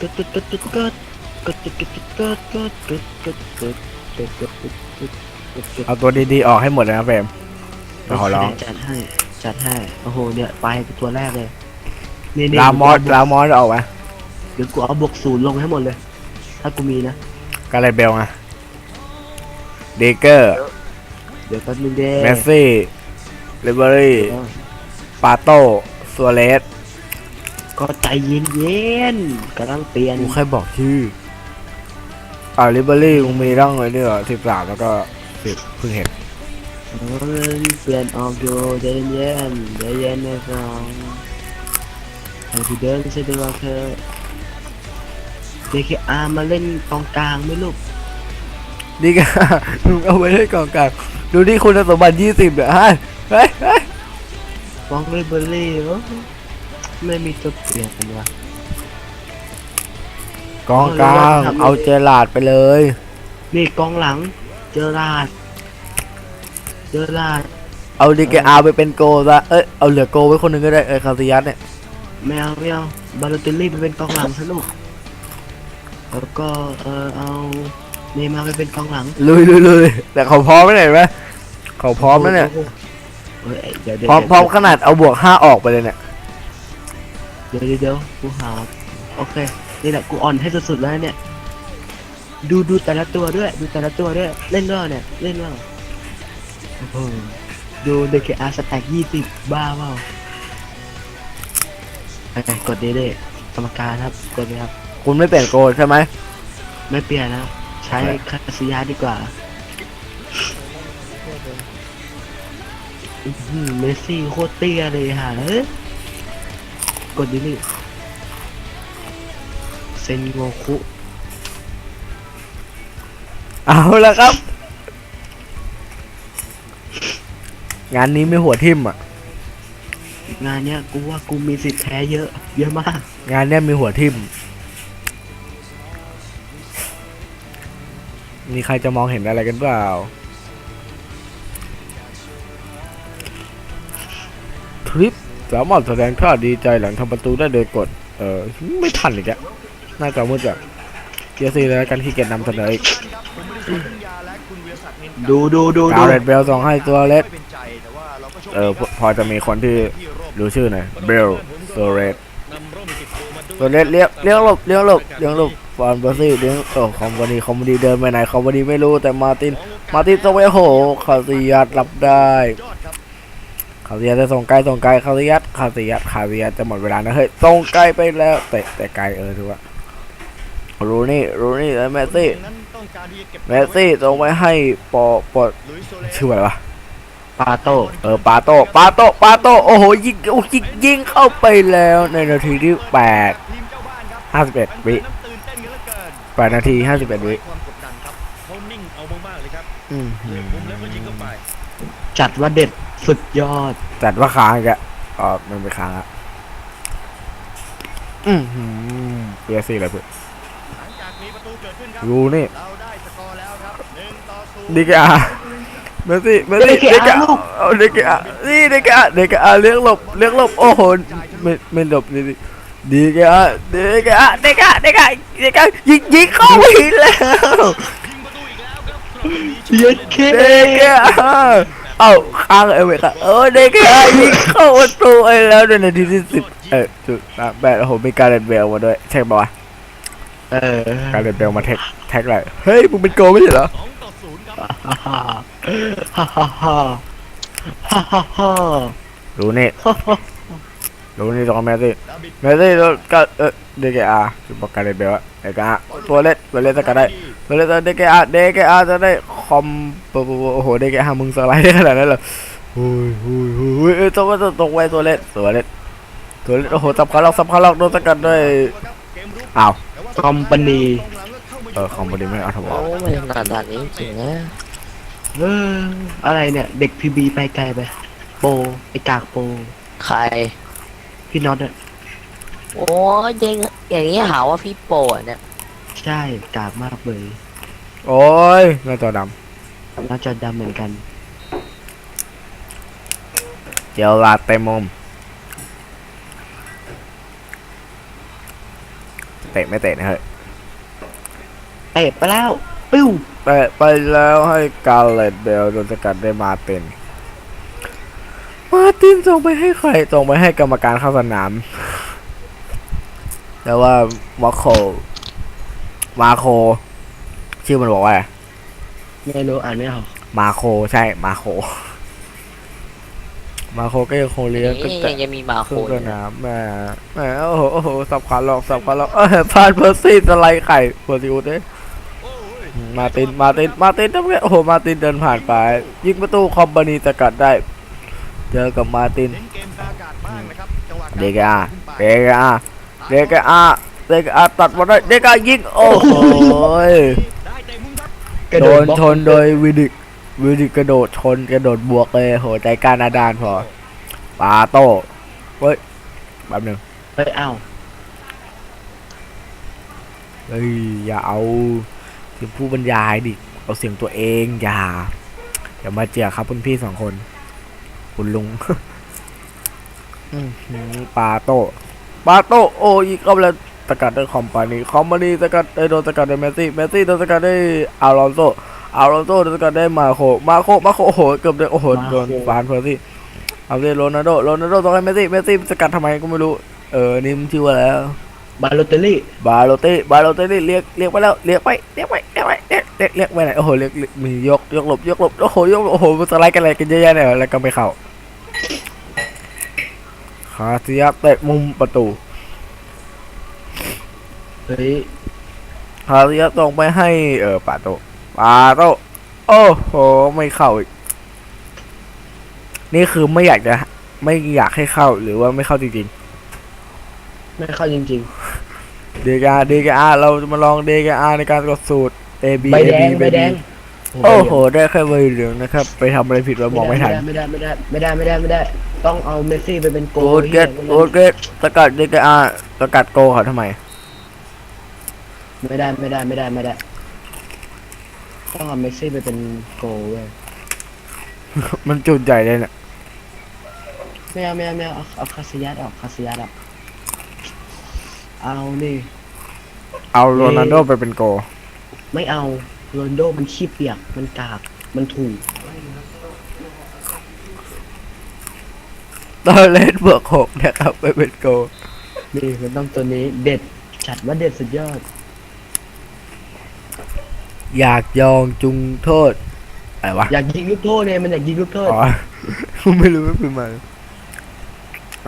กดกดกดกดกดกดกดกดกดกดกดกดกดกดกดกดกดกดกดเอาตัวดีๆออกให้หมดเลยนะเฟรมมาขอร้อง จัดให้จัดให้โอ้โหเนี่ยไปตัวแรกเลยนี่นี่ลามอสลามอสออกไหมเดี๋ยวกูเอาบวกศูนย์ลงให้หมดเลย ถ้ากูมีนะกาเลเบลไงเดเกอร์เดี๋ยวแป๊บนึงเด้เมสซี่เลเบอรี่เออปาโต้ซัวเรส ก็ใจเย็นเย็นๆกำลังเปลี่ยนกูแค่บอกชื่ออ่าลิเบอรี่มึงมีร่องเลยเนี่ยสิบสามแล้วก็สิบเพิ่งเห็นเออเปลี่ยนออกอยู่ใจเย็นๆใจเย็นนะสองให้พี่เดินสะดวกเธอะเด็กอามาเล่นกองกลางไหม่ลูกนี่ก็มึงเอาไว้ให้กองกลางดูที่คุณสมบัติยี่สิบเนี่ยเฮ้ยเฮ้ยเฮ้ยฟองเลยเบอร์รี่เหรอ ไม่มีตัวเปลี่ยนกันวะกองกลางเอาเจลาดไปเลย นี่กองหลัง เจอราดเจอราดเอาดีเกอาไปเป็นโกซะเอ้ยเอาเหลือโกไว้คนหนึ่งก็ได้เออคาซิยัสเนี่ยไม่เอาไม่เอาบาโลเตลลี่ไปเป็นกองหลังซะลูกแล้วก็เออเอาเนย์มาร์ไปเป็นกองหลังลุยลุยลุยแต่เขาพร้อมไม่ไหนไหมเขาพร้อมแล้วเนี่ยเฮ้ยเดี๋ยวเดี๋ยวพร้อมพร้อมขนาดเอาบวกห้าออกไปเลยเนี่ย เดี๋ยวเดี๋ยวเดี๋ยวกูหาโอเคนี่แหละกูอ่อนให้สุดๆแล้วเนี่ย ดูดูแต่ละตัวด้วย ดูแต่ละตัวด้วย เล่นด้วยเนี่ย เล่นด้วยโอ้โหดูเดคอาร์สแต็กยี่สิบบ้าเปล่าไปไปกดเดเดกรรมการครับ กดเลยครับ คุณไม่เปลี่ยนโกใช่ไหมไม่เปลี่ยนนะ ใช้คาสยาดีกว่าอื้อหือเมสซี่โคตรเตี้ยเลยฮะเอ้ย กดดินี่เซนโงคุ เอาละครับ งานนี้ไม่หัวทิ่มอะ งานเนี้ยกูว่ากูมีสิทธิ์แพ้เยอะ เยอะมาก งานเนี้ยมีหัวทิ่ม มีใครจะมองเห็นอะไรกันเปล่า ทริป สามารถแสดงท่าดีใจหลังทำประตูได้โดยกด เออไม่ทันอีกแล้วน่าจะมืดอะเกียร์ซีแล้วกันขี้เกียจนำเสนออีกดูดูดูกาดูวเรดเบลส่งให้ตัวเล็กเออพอพอจะมีคนที่รู้ชื่อหน่อยเบลโซเรสตัวเล็กเลี้ยงเลี้ยงหลบเลี้ยงหลบเลี้ยงหลบฟอนเบอร์ซี่เลี้ยงโอ้คอมบานีคอมบานีเดินไปไหนคอมบานีไม่รู้แต่มาร์ติน มาร์ตินส่งไปโหคาซิยัสรับได้ คาซิยัสจะส่งไกลส่งไกลคาซิยัสคาซิยัสคาซิยัสจะหมดเวลานะเฮ้ยส่งไกลไปแล้วแต่แต่ไกลเออถือว่ารูนี่รูนี่แล้วเมสซี่เมสซี่ส่งไปให้ปอปอชื่ออะไรวะปาโต้เออปาโตปาโตปาโตโอ้โหยิงโอ้ยิงยิงเข้าไปแล้วในนาทีที่แปดห้าสิบเอ็ดวิแปดนาทีห้าสิบเอ็ดวิความกดดันครับเขานิ่งเอามากๆเลยครับอืมเหลี่ยมมุมแล้วก็ยิงเข้าไปจัดว่าเด็ด สุดยอด จัดว่าค้างอีกอะอ๋อมันไปค้างอะอืมเปียสี่เลยเพื่อนหลังจากมีประตูเกิดขึ้นครับ รูนี่เราได้สกอร์แล้วครับหนึ่งต่อศูนย์ดีกอาเมสซี่เมสซี่เด็กอาเอาเด็กอานี่เด็กอาเด็กอาเลี้ยงหลบเลี้ยงหลบโอ้โหไม่ไม่หลบดีดีดีกอาเด็กอาเด็กอาเด็กอาเด็กอายิงยิงเข้าไปแล้วยิงประตูอีกแล้วครับเย็ดเค เด็กอะ เอ้าค้างเอเวกอะเออเด็กอะยิงเข้าประตูไอ้แล้วในนาทีที่สิบเออจุดสามแปดโอ้โหมีการเล่นเบลมาด้วยใช่ปะวะเออการเล่นเบลมาแท็กแท็กอะไรเฮ้ยมึงเป็นโกไม่ใช่เหรอสองต่อศูนย์ครับฮ่าฮ่าฮ่าฮ่าฮ่าฮ่าฮ่ารู้นี่ฮ่าฮ่ารู้นี่ตรงเมสซี่ดาบิดเมสซี่แล้วก็เออเด็กอะคือบอกการเล่นเบลอะเด็กอะตัวเล็กตัวเล็กจะกันได้ตัวเล็กเด็กอะเด็กอะจะได้ค อมโอ้โหเด็กอะมึงสไลด์ได้ขนาดนั้นเหรอหุยหุยหุยเออตรงก็ตรงไว้ตัวเล็กตัวเล็กตัวเล็กโอ้โหสับขาหลอกสับขาหลอกโดนสกัดด้วยเกมรุกอ้าวแต่ว่าคอมพานีตรงหลังก็เข้าไม่เออคอมบอดีไม่เอาทำอโอ้อกไม่ขนาดด่านนี้จริงๆนะเอออะไรเนี่ย เด็กพีบีไปไกลไปโปรไอกากโปรใคร พี่น็อตอะโอ้ยยังอย่างนี้หาว่าพี่โปะเนี่ย ใช่กากมากเลยโอ้ยหน้าจอด น่าจะดำเหมือนกันำเจลลาเต็มมุม เตะไม่เตะนะเฮ้ยเตะไปแล้ว ปิ้วเตะไปแล้วให้กาเลตเบลโดนสกัดได้มาร์ตินมาร์ตินส่งไปให้ใครส่งไปให้กรรมการเข้าสนาม แต่ว่ามาโค มาโค ชื่อมันบอกว่าอะ ไรไม่รู้อ่านไม่ออกมาโคใช่มาโค มาโคก็ยังคงเลี้ยงก็นี่แต่ยังจะมีมาโคครึ่งอสยู่นะนามแหม่แหม่โอ้โหโอ้โหสับขาหลอกสับขาหลอกเออพลาดเพอร์ซี่สไลด์ไข่เพอร์ซี่อุดเอ้ยโอ้ยมาร์ตินมาร์ตินมาร์ตินทำไงโอ้โหมาร์ตินเดินผ่านไป ยิงประตูคอมบานีสกัดได้ เจอกับมาร์ตินเน้นเกมกลางอากาศบ้างนะครับจังหวะเดกาเดกาเดกาเดกาตัดบอลได้เดกายิงโอ้โห กระโดโดนบล็อกชนโดยวิดิกวิดิกกระโดดชนกระโดดบวกเลยโหใจกล้าหนาดานพอปาโต้เฮ้ยแป๊บหนึงเฮ้ยอ้าวเฮ้ยอย่าเอาเสียงผู้บรรยายดิเอาเสียงตัวเองอย่าอย่ามาเจียครับคุณพี่สองคน คุณลุง อื้อหือปาโต้ปาโต้โอ้ยเข้าไปแล้ว สกัดด้วยคอมปานีคอมปานีสกัดได้โดนสกัดด้วยเมสซี่เมสซี่โดนสกัดได้อารอนโซอารอนโซโดนสกัดได้มาโคมาโคมาโคโอ้โหเกือบได้โอ้โหโดนฟานเพอร์ซี่เอาเลยโรนัลโดโรนัลโดต้องให้เมสซี่เมสซี่สกัดทำไมก็ไม่รู้เออนี่มันชื่อว่าอะไรแล้วบาโลเตลลี่บาโลเต้บาโลเต้เรียกเรียกไปแล้วเรียกไปเรียกไปเรียกไปเรียกเรียกเรียกไปไหนโอ้โหเรียกเรียกมียกยกหลบยกหลบโอ้โหยกหลบโอ้โหมันสไลด์กันอะไรกันเยอะแยะเนี่ยแล้วก็ไม่เข้าคาซิยาเตะมุมประตู เฮ้ยคาซิยาตรงไปให้เออปาโตปาโตโอ้โหไม่เข้าอีกนี่คือไม่อยากจะไม่อยากให้เข้าหรือว่าไม่เข้าจริงไม่เข้าจริงๆ เดกาเดกาเราจะมาลองเดกาในการกดสูตร A B ๆใบ A แด B งใบแดงโอ้โห ได้แค่ใบเหลืองนะครับ ไปทำอะไรผิดวะมองไม่ทันไม่ได้ไม่ได้ไม่ได้ไม่ได้ไม่ได้ ต้องเอาเมสซี่ไปเป็นโกโอเกตโอเกตสกัดเดกอาสกัดโกเขาทำไม ไม่ได้ไม่ได้ไม่ได้ไม่ได้ ต้องเอาเมสซี่ไปเป็นโกเว้ยมันจุดใหญ่เลยเนี่ยไม่เอาไม่เอาไม่เอาเอาเอาคาซิยัสออกคาซิยัสออกเอานี่ เอาโรนัลโดไปเป็นโกไม่เอาโรนลโดมันขี้เปียก มันกาก มันถูกตอนเล่นบวกหกนะครับไปเป็นโกนี่มันต้องตัวนี้เด็ดจัดว่าเด็ดสุดยอด อยากยองจุงโทษอะไรวะอยากยิงลูกโทษเนี่ยมันอยากยิงลูกโทษอ๋อ ไม่รู้ไม่เป็นมา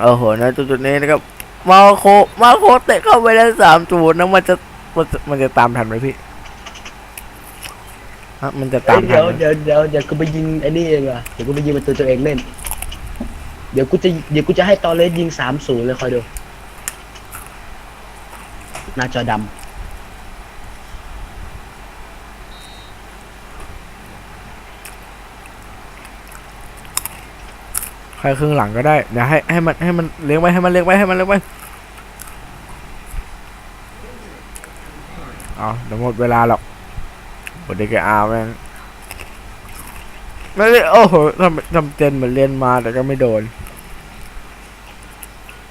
โอ้โหนะจุดๆนี้นะครับ มาโคมาโคเตะเข้าไปได้สามจุดนะมันจะมันจะมันจะตามทันไหมพี่ฮะมันจะตามทัเดี๋นยวไหมเดี๋ยวเดี๋ยวเดี๋ยวกูไปยิงไอ้นี่เองว่ะเดี๋ยวกูไปยิงประตูตัวเองเล่น เดี๋ยวกูจะเดี๋ยวกูจะให้ตอเลสยิงสามศูนย์เลยคอยดูหน้าจอดใครครึ่งหลังก็ได้เดี๋ยวให้ให้มันให้มันเลี้ยงไว้ให้มันเลี้ยงไว้ให้มันเลี้ยงไว้เอาเดี๋ยวหมดเวลาหรอกหมดเด็กอาแม่งไม่ได้โอ้โหทำทำเจนเหมือนเรียนมาแต่ก็ไม่โดน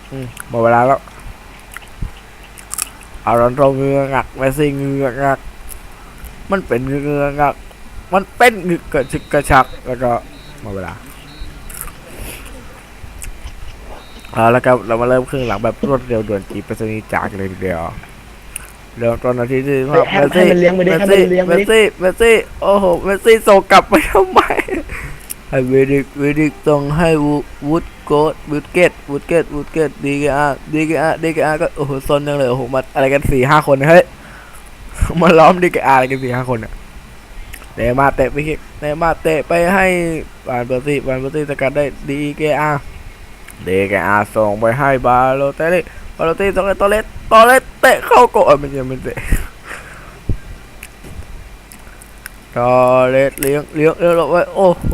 อืมหมดเวลาแล้วเอารอนโตเงืองักแมสซี่เงืองัก มันเป็นเงืองัก มันเป็นเงือกระชึกกระชักแล้วก็หมดเวลา เอาละครับเรามาเริ่มครึ่งหลังแบบรวดเร็วด่วนจีบไปรษณีย์จากเลยทีเดียวเริ่มต้นนาทีที่ำให้ให้ให้มันเลี้ยงไปดิเมสให้มันซี่เลี้ยงเมไปสดิซี่เมสซี่โอ้โหเมสซี่ส่งกลับไปทำไมให้วิดิกวิดิกส่งให้วูวูดโกดวูดเกตวูดเกตวูดเกตดีกอาดีกอาดีกอาก็โอ้โหซนจังเลยโอ้โหมาอะไรกันสี่ห้าคนเนี่ยเฮ้ยมาล้อมดีกอาอะไรกันสี่ห้าคนเนี่ยเดมาเตะไปคิกเดมาเตะไปให้บานเบอร์ซี่บานเบอร์ซี่สกัดได้ดีกอา เดกอาส่งไปให้บาโลเตลลี่บาโลเตลลี่ส่งให้ตอเลสตอเลสเตะเข้าโกะเอ้ยไม่ใช่ไม่เตะตอเลสเลี้ยงเลี้ยงเลี้ยงลงไว้โอ้โห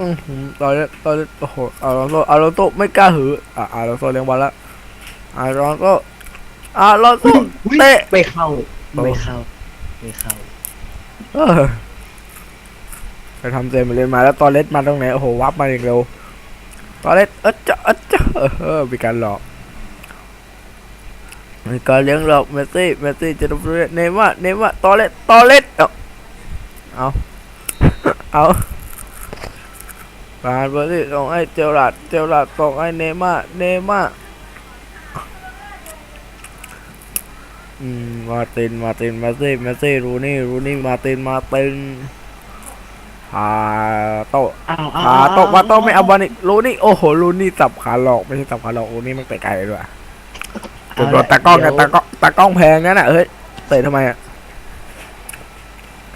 อื้อหือตอเลสตอเลสโอ้โหอารอนโซอารอนโซไม่กล้าหืออะอารอนโซเลี้ยงบอลแล้วอารอนโซอารอนโซเตะไม่เข้าโอ้ไม่เข้าไม่เข้าเออไปทำเซมมาเรียนมาแล้วตอเลสมาตรงไหนโอ้โหวับมาอย่างเร็ว ตอเลสเออจะเออจะเออมีการหลอกมีการเลี้ยงหลอกเมสซี่เมสซี่จะทำได้เนย์ม่าเนย์ม่าตอเลสตอเลสเอาเอาเอาปานเบอร์ซี่ส่งให้เจลลัดเจลลัดส่งให้เนย์ม่าเนย์ม่าอืมมาร์ตินมาร์ตินเมสซี่เมสซี่รูนี่รูนี่มาตินมาติน พาโตะอ้าวพาโตะมาโตะไม่เอาบอลนี่รูนี่โอ้โหรูนี่สับขาหลอกไม่ใช่สับขาหลอกรูนี่มันเตะไกลด้วยตัวโดนตากล้องกันตากล้องตากล้องแพงนั่นน่ะเฮ้ยเตะทำไมอะ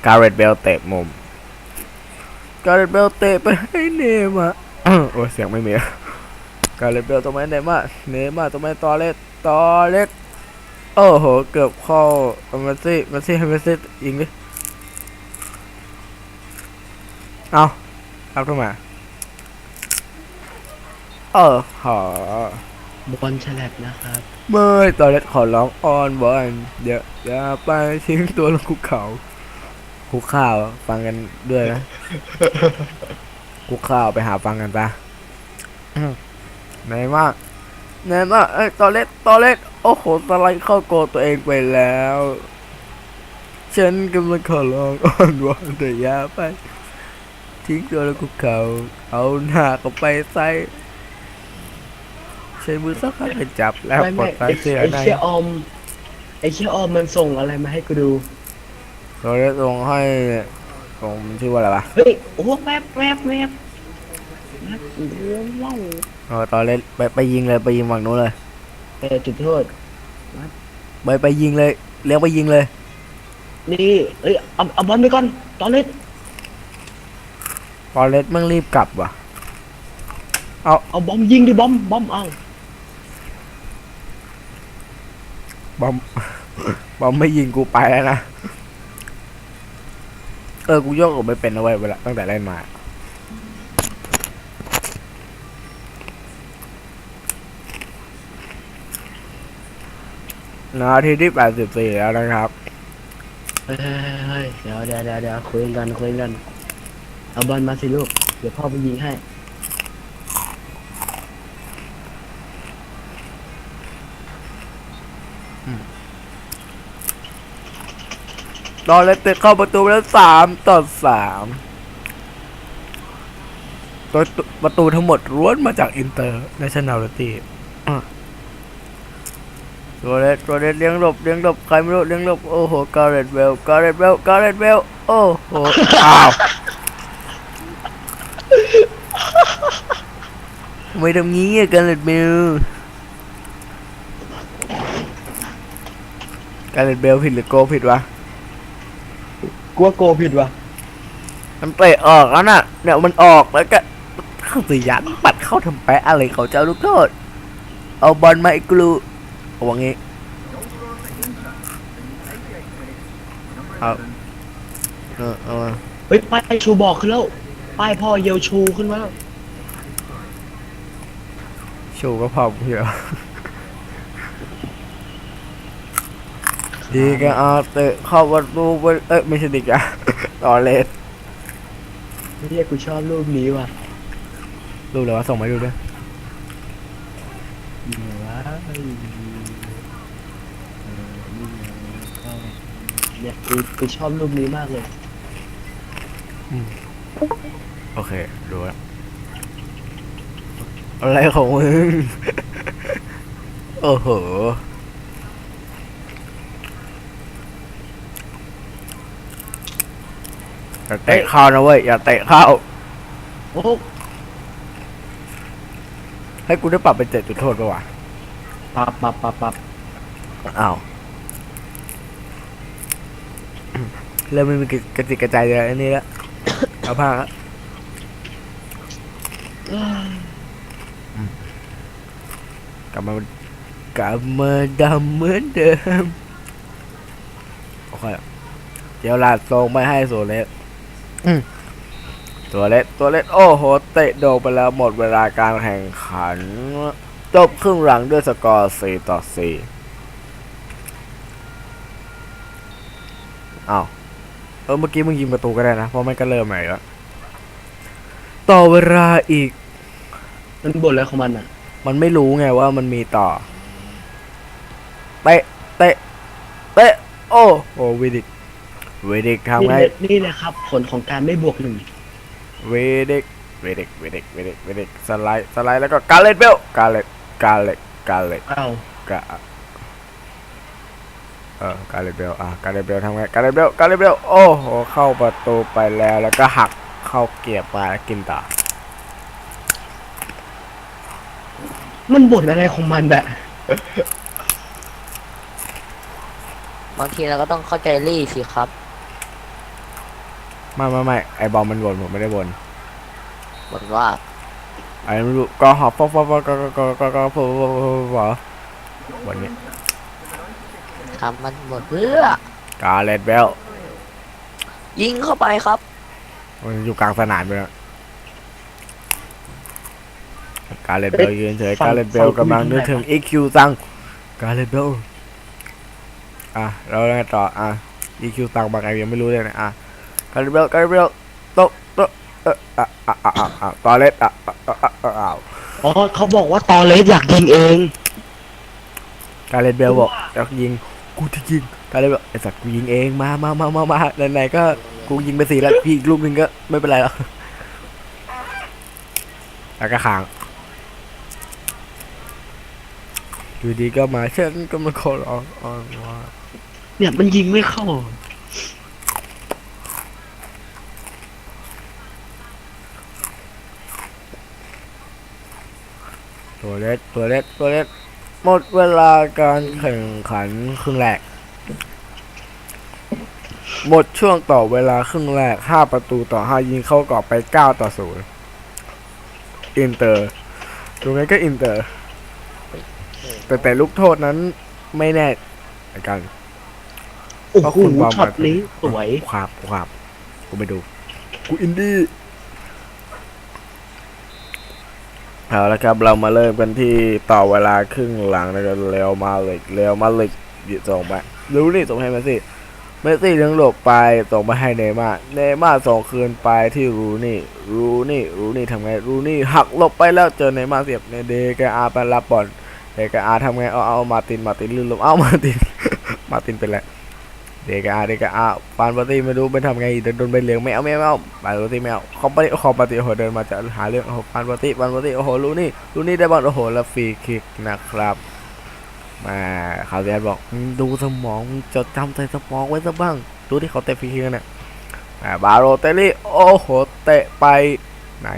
การ์เรตเบลเตะมุมการ์เรตเบลเตะไปให้เนมอะโอ้ยเสียงไม่มีอะการ์เรตเบลตรงไหนเนม่าเนม่าตรงไหนตอเล็กตอเล็กโอ้โหเกือบเข้าเมสซี่เมสซี่ให้เมสซี่ยิงดิ เอาครับทำไมา เออหอบอลฉลับนะครับไม่ตอนแรกขอร้องอ้อนบอลเดี๋ยวอย่าไปทิ้งตัวลงคุกเขาคุกข้าวฟังกันด้วยนะคุกข้าวไปหาฟังกันปะไหนมากไหนมากเอ้ยตอนเล็กตอนเล็กโอ้โหสไลด์เข้าโกตัวเองไปแล้ว ฉันกำลังขอร้องอ้อนวอนแต่อย่าไป ทิ้งตัวลงคุกเขาเอาหน้าเข้าไปใส่ใช้มือสักพักให้จับแล้วไม่กไม่ดใส่ไอ้เสื้อไอ้ในเชี่ยออม ไอ้เชี่ยออมมันส่งอะไรมาให้กูดู เราได้ส่งให้ส่งชื่อว่าอะไรวะเฮ้ย โอ้แวบแวบแวบแวบว้าวเออตอนเล่นไปไปยิงเลยไปยิงฝั่งนู้นเลยเตะจุดโทษ ไปไปยิงเลยเลี้ยงไปยิงเลย นี่ เอ้ย เอาเอาบอลไปก่อน ตอนเล่น ตอนเล่นมั่งรีบกลับว่ะเอาบอมยิงดิบอมบอมเอาบอม บอมไม่ยิงกูไปแล้วนะ เออ กูโยกออกไม่เป็นนะเว้ยเวลาตั้งแต่เล่นมานาทีที่แปดสิบสี่แล้วนะครับ เฮ้ยเฮ้ยเฮ้ยเดี๋ยวเดี๋ยวเดี๋ยวเดี๋ยวคุยกันคุยกัน เอาบอลมาสิลูก เดี๋ยวพ่อไปยิงให้ตอนเล่นเตะเข้าประตูไปแล้วสามต่อสามตัวประตูทั้งหมดล้วนมาจากอินเตอร์ในชนาลิตี้ตัวเล็กตัวเล็กเลี้ยงหลบเลี้ยงหลบใครไม่รู้เลี้ยงหลบโอ้โห การ์เรตเวลการ์เรตเวลการ์เรตเวลโอ้โห อ้าว ทำไมทำงี้อะการ์เรตเวลการ์เรตเวลผิดหรือโกผิดวะกลัวโกผิดวะมันเตะออกแล้วน่ะเนี่ยมันออกแล้วก็เข้าสยันปัดเข้าทำแปะอะไรเขาจะเอาลูกโทษเอาบอลมาไอ้กลูเอาว่างี้เอาเออเอามาเฮ้ยป้ายชูบอกขึ้นแล้วป้ายพ่อเยลชูขึ้นมาแล้ว ชูก็พอเพียวดีกันเอาเตะเข้าประตูไปเอ้ยไม่ใช่ดิกอะต่อเลสเรียกกูชอบรูปนี้ว่ะดูเลยว่าส่งมาดูด้วยนี่ไงวะเฮ้ยเออนี่ไงก็เนี่ยกูกูชอบรูปนี้มากเลย โอเค ดูแล้ว อะไรของมึง โอ้โห อย่าเตะเข้านะเว้ย อย่าเตะเข้าโอ้ให้กูได้ปรับเป็นเจ็ดจุดโทษปะวะปับปับปับปับอ้าวเริ่มไม่มีกระติกกระจายเลยอันนี้แล้วเอาผ้าละ กลับมากลับมาดำเหมือนเดิมโอเคเดี๋ยวลาดส่งไปให้โซเลสอืมตัวเล็กตัวเล็กโอ้โหเตะโดนไปแล้วหมดเวลาการแข่งขันจบครึ่งหลังด้วยสกอร์4ต่อ4อ้าวเออเมื่อกี้มึงยิงประตูก็ได้นะ เพราะมันก็เริ่มใหม่แล้วต่อเวลาอีก มันบ่นอะไรของมันอะ มันไม่รู้ไงว่ามันมีต่อ เตะ เตะ เตะ โอ้โหวิดิกวิดิกทำนี่ไงแหละนี่แหละครับ ผลของการไม่บวกหนึ่งวิดิกวิดิกวิดิกวิดิกวิดิกสไลด์สไลด์แล้วก็การเลตเบลการเลตการเลตการเลตเอ้ากะเออการเลตเบลอะการเลตเบลทำไงการเลตเบลการเลตเบลโอ้โหเข้าประตูไปแล้วแล้วก็หักเข้าเกียร์ไปกินต่อ มันบ่นอะไรของมันอะบางทีเราก็ต้องเข้าใจลี่สิครับ ไม่ไม่ไม่ไอบอลมันวนผมไม่ได้วนบอกว่าไอ้ไม่รู้ก็หอบฟอฟอฟอก็ก็ก็ก็ก็ฟอฟอฟอฟอวันนี้ทำมันหมดเพื่อการเลตเบลยิงเข้าไปครับ มันอยู่กลางสนามไปแล้ว การเลตเบลยืนเฉยการเลตเบลกำลังนึกถึง EQ สั่งการเลตเบลอะเราไงต่ออะ EQ สั่งบางไงยังไม่รู้เลยนะอะการเลตเบลการเลตเบลโต๊ะโต๊ะเอออะอะอะอะอะต่อเลตอะอะอะอะอะอะอ๋อเขาบอกว่าตอเลสอยากยิงเองการเลตเบลบอกอยากยิงกูจะยิงการเลตเบลไอสัตว์กูยิงเองมามามามามาไหนๆก็กูยิงไปสี่แล้วพี่อีกลูกหนึ่งก็ไม่เป็นไรหรอกแล้วก็ค้าง อยู่ดีก็มาเช่นก็มาขอร้องอ้อนว่าเนี่ยมันยิงไม่เข้า ตัวเล็กตัวเล็กตัวเล็กหมดเวลาการแข่งขันครึ่งแรก หมดช่วงต่อเวลาครึ่งแรก 5 ประตูต่อ 5 ยิงเข้ากรอบไป 9 ต่อ 0 อินเตอร์ ตรงนี้ก็อินเตอร์ แต่แต่ลูกโทษนั้นไม่แน่เหมือนกัน โอ้เพราะโหคุณวางช็อตมานี้สวย ความความกูไปดู กูอินดี้ เอาละครับ เรามาเริ่มกันที่ต่อเวลาครึ่งหลังนะครับเร็วมาเลยเร็วมาเลยส่งไปรู้นี่ส่งให้เมสซี่เมสซี่เลี้ยงหลบไปส่งไปให้เนย์ม่าร์เนย์ม่าร์ส่งคืนไปที่รูนี่ รูนี่ รูนี่ทำไง รูนี่หักหลบไปแล้วเจอเนย์ม่าร์เสียบในเดกอาไปรับบอล เดกอาทำไง เอาเอามาติน มาตินลื่นลมเอามาติน มาตินเป็นไร เด็กอาเด็กอาปานปาร์ตี้ไม่รู้ไปทำไงเดินโดนใบเหลืองไม่เอาไม่เอาไม่เอาปานปาร์ตี้ไม่เอาคอมปาร์ตี้คอปาร์ตี้โอ้โหเดินมาจะหาเรื่องโอ้โหปานปาร์ตี้ปานปาร์ตี้โอ้โหรู้นี่รู้นี่ได้บอลโอ้โหแล้วฟรีคิกนะครับมาข่าวเรียนบอกดูสมองจดจำใส่สมองไว้ซะบ้าง ดูที่เขาเตะฟรีคิกนเนี่ยอ่าบาโรเตลี่โอ้โหเตะไปไหน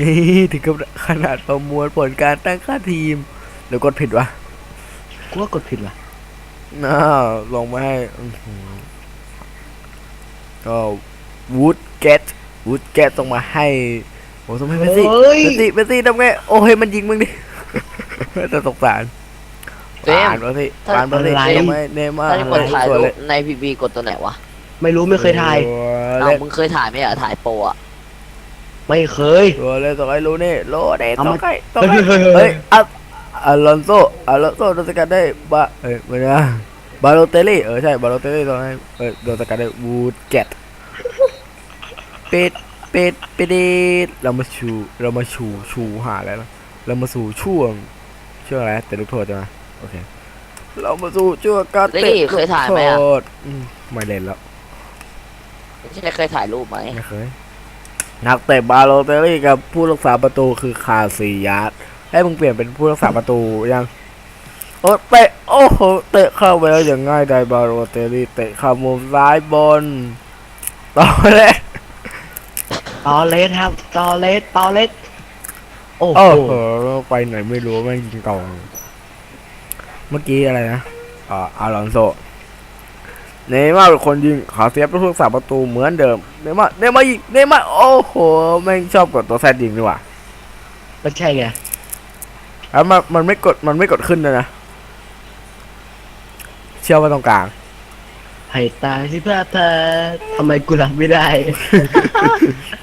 นี่ถึงกับขนาดประมวลผลการตั้งค่าทีมหรือกดผิดวะกูว่ากดผิดว่ะน่าลงมาให้อื้อหือก็วูดเกตวูดเกตส่งมาให้โอ้ส่งให้เมสซี่เฮ้ยเมสซี่เมสซี่ทำไงโอ้ยมันยิงมึงดิแต่สงสารเฟรมอ่านเมสซี่ถ้าอ่านเมสซี่อะไรส่งมาให้เนย์มาร์ถ้าที่กดถ่ายส่วนรูเลปในพีบีกดตัวไหนวะไม่รู้ไม่เคยถ่ายเอ้ามึงเคยถ่ายไหมอะถ่ายโปรอะ ไม่เคยตัวเลยส่งให้ลูนี่โลเน่เอาต้อมางให้ต้องเฮ้ให้ยเฮ้ยเฮ้ยเฮ้ยอัลอัลลอนโซอัลลอนโซโดนสกัดได้บาเอ้ยไม่นะบาโลเตลลี่เออใช่บาโลเตลลี่ต้องให้เออโดนสกัดได้วูดเกตเป็ดเป็ดเป็ดเดดเรามาชูเรามาชูชูหาแล้วนะเรามาสู่ช่วงช่วงอะไรเตะลูกโทษใช่ไหมโอเคเรามาสู่ช่วงการเตะนี่ลูกเคยถ่ายโทไหมอะษอืมไม่เล่นแล้วไม่ใช่เคยถ่ายรูปไหมไม่เคย นักเตะบาโลเตอรี่กับผู้รักษาประตูคือคาซิยาสให้มึงเปลี่ยนเป็นผู้รักษาประตูยังโอ้เตะโอ้โหเตะเข้าไปแล้วอย่างง่ายได้บาโลเตอรี่เตะเข้ามุมซ้ายบนต่อเลยตอเลสครับตอเลสตอเลสโอ้โอ้โหโหไปไหนไม่รู้แม่งยิงกล่องเมื่อกี้อะไรนะอ่าอารอนโซ เนม่าเป็นคนยิงขอเสียเป็นผู้สาประตูเหมือนเดิม เนม่าเนม่ายิงเนม่าโอ้โหแม่งชอบกดตัวแซดยิงดีกว่าไม่ใช่ไงแล้วมันมันไม่กดมันไม่กดขึ้นเลยนะ เชื่อว่าตรงกลางให้ตายสิพาเธอทำไมกูรับไม่ได้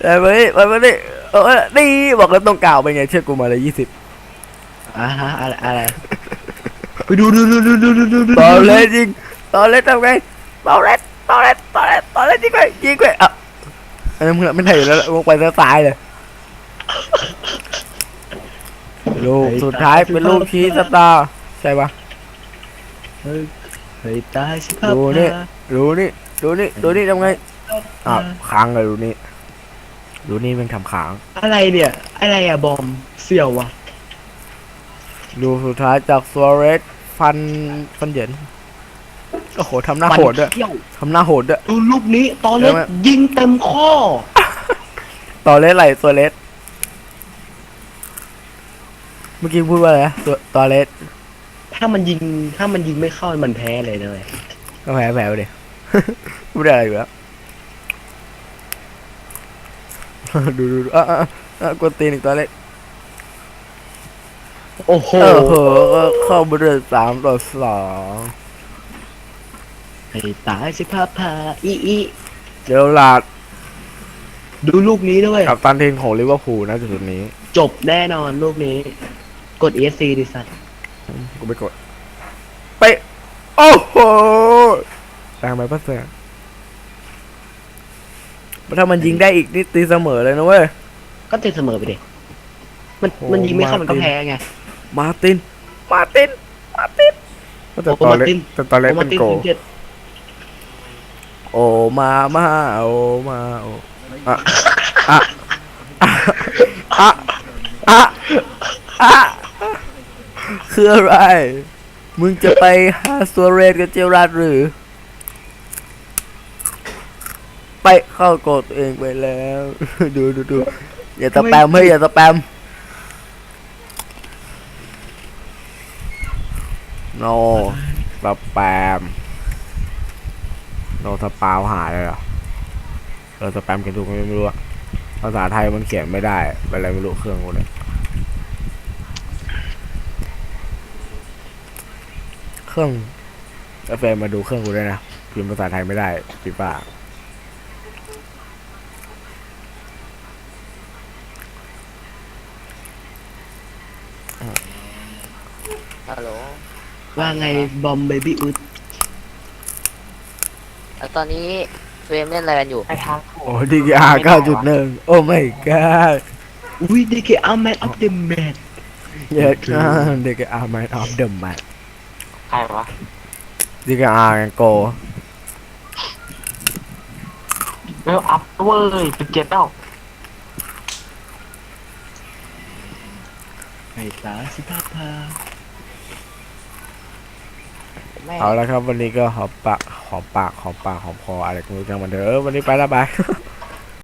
ไอ้เว้ยไอ้เว้ยเออดีบอกแล้วตรงกลางเป็นไงเชื่อกูมาเลยยี่สิบอ่าฮะอะไรอะไรไปดูดูดูดูดูดูดูตอนเล่นจริงตอนเล่นทำไง ตอนเล่นตอนเล่นตอนเล่นตอนเล่นยิงไปยิงไปอะอันนั้นมึงไม่ได้อยู่แล้วลงไปแล้วตายเลยลูกสุดท้ายเป็นลูกชี้สตาร์ใช่ปะเฮ้ยเฮ้ยตายสิครับดูนี่ดูนี่ดูนี่ดูนี่ทำไงอ้าวค้างเลยดูนี่ดูนี่มันทำค้าง อะไรเนี่ย อะไรอะบอมเสี่ยววะดูสุดท้ายจากซัวเรสฟันฟันเหยิน โอ้โหทำหน้าโหดด้วยมันเขี้ยวทำหน้าโหดด้วย ดูลูกนี้ตอนเล็กเดี๋ยวมา ยิงเต็มข้อ ต่อเลสไหลตัวเลสเมื่อกี้พูดว่าอะไรนะตัวตัวเลสถ้ามันยิงถ้ามันยิงไม่เข้ามันแพ้เลยนะเลยก็แพ้แพ้ไปดิ พูดอะไรอยู่แล้ว ดูดูดูอะอะอะกดตีนอีกตัวเลสโอ้โหเออเหอะเข้าไปเลยสามต่อสอง ให้ตายสิพาพาอีอีเจอลาดดูลูกนี้ด้วย กับตันทีมของลิเวอร์พูลนะจุดนี้ จบแน่นอนลูกนี้ กด ESC ดิสัตว์กูไปกด ไป โอ้โหแรงไปปะเสียถ้ามันยิงได้อีกนี่ตีเสมอเลยนะเว้ย ก็ตีเสมอไปดิมันโอ้มันยิงไม่เข้ามันก็มาร์ตินแพ้ไง มาร์ติน มาร์ติน มาร์ตินแต่โอ้ตอนมาร์เล็ติกนแต่ตอนเล็กโอ้มาเป็นตินโกเจ็ด โอมามาโอมาโออะอะอะอะอะอะคืออะไร มึงจะไปหาสัวเรดกับเจรัดหรือ ไปเข้ากดตัวเองไปแล้ว ดูดูดูอย่าตะแปมเฮ้ยอย่าตะแปมโนตะแปม โนสปาวหายเลยเหรอเออสแปมเขียนถูกไหมไม่รู้อะภาษาไทยมันเขียนไม่ได้เป็นอะไรไม่รู้เครื่องกูเนี่ยเครื่องกาแฟมาดูเครื่องกูด้วยนะพิมพ์ภาษาไทยไม่ได้ปิดปากฮัลโหลว่าไงบอมเบบี้อุด แล้วตอนนี้เฟรมเล่นอะไรกันอยู่โอ้ดีกอาเก้าจุดหนึ่งโอ้ไม่กาอุ้ยดีเคอาร์แมนออฟเดอะแมนเยอะมากดีกอาไม่ออฟเดอะแมทใครวะดีกอาโกเวลอัพเว้ยเป็นเจ็ดแล้วให้ตายสิพาพา แม่เอาละครับวันนี้ก็หอมปาก หอมปากหอมปากหอมคออะไรก็ไม่รู้จังมันเถอะวันนี้ไปและบาย